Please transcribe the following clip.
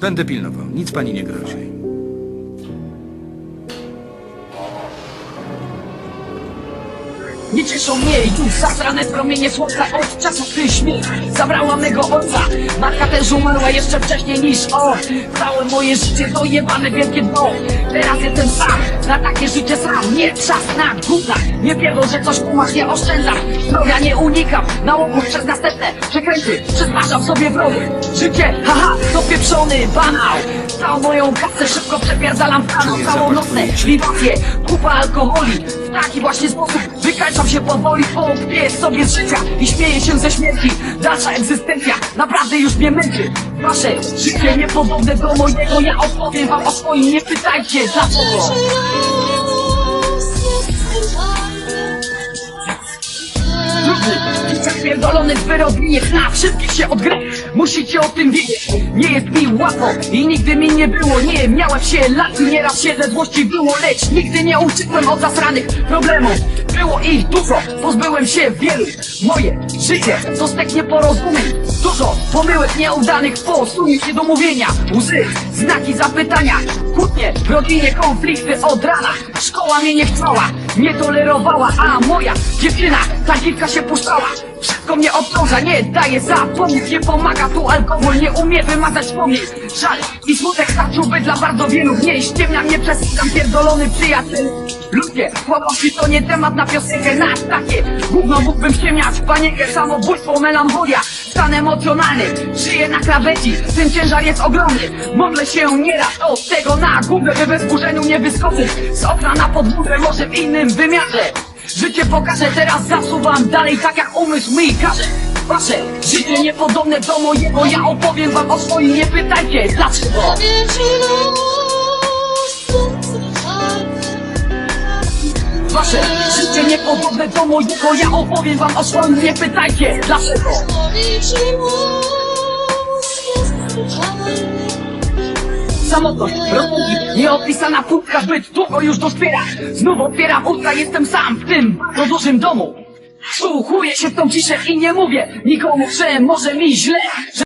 Będę pilnował, nic pani nie grozi. Nie cieszą mnie już zasrane promienie słońca od czasu, gdy śmierć zabrała mego ojca. Matka też umarła jeszcze wcześniej niż on Całe moje życie to jebane wielkie dno. Teraz jestem sam, na takie życie sam. Nie czas na gówna, nie pierdol, że coś kumasz, nie oszczędzam Zdrowia nie unikam, nałogów przez następne przekręty Przezmarzam sobie wrogy Życie, haha, to pieprzony banał. Całą moją kasę szybko przepierdalam w kanał Całonocne liwacje, kupa alkoholi. W taki właśnie sposób wykańczam się powoli Połknię sobie z życia i śmieję się ze śmierci. Dalsza egzystencja naprawdę już mnie męczy. Wasze życie niepodobne do mojego. Ja opowiem wam o swoim, nie pytajcie dlaczego. Pierdolony zwyrodnienie na wszystkich się odgra Musicie o tym wiedzieć, nie jest mi łatwo i nigdy mi nie było. Nie miałem się lat nieraz się ze złości było Lecz nigdy nie uciekłem od zasranych problemów Było ich dużo, pozbyłem się wielu. Moje życie to stek nieporozumień Dużo pomyłek nieudanych posunięć niedomówienia Łzy, znaki zapytania Kłótnie w rodzinie, konflikty od rana. Szkoła mnie nie chciała, nie tolerowała A moja dziewczyna, ta dziwka się puszczała. Wszystko mnie obciąża, nie daje zapomnieć Nie pomaga tu alkohol, nie umie wymazać wspomnień Żal i smutek starczyłby dla bardzo wielu. Nie ściemnia mnie przez tam pierdolony przyjaciel Ludzie, słabości to nie temat na piosenkę Na takie. Gówno mógłbym ściemniać Panienkę, samobójstwo, melancholia. Stan emocjonalny, żyję na krawędzi Ten ciężar jest ogromny. Modlę się nieraz od tego na górę By we wzburzeniu nie wyskoczyć. Z okna na podwórze, może w innym wymiarze. Życie pokażę, teraz zasuwam dalej Tak jak umysł mi każe. Wasze życie niepodobne do mojego Ja opowiem wam o swoim, nie pytajcie dlaczego Wasze życie niepodobne do mojego Ja opowiem wam o swoim, nie pytajcie dlaczego? Samotność, rozmowy, nieopisana płytka zbyt długo już dospiera. Znów otwieram usta, jestem sam w tym bardzo dużym domu. Słuchuję się w tą ciszę i nie mówię nikomu, że może mi źle Że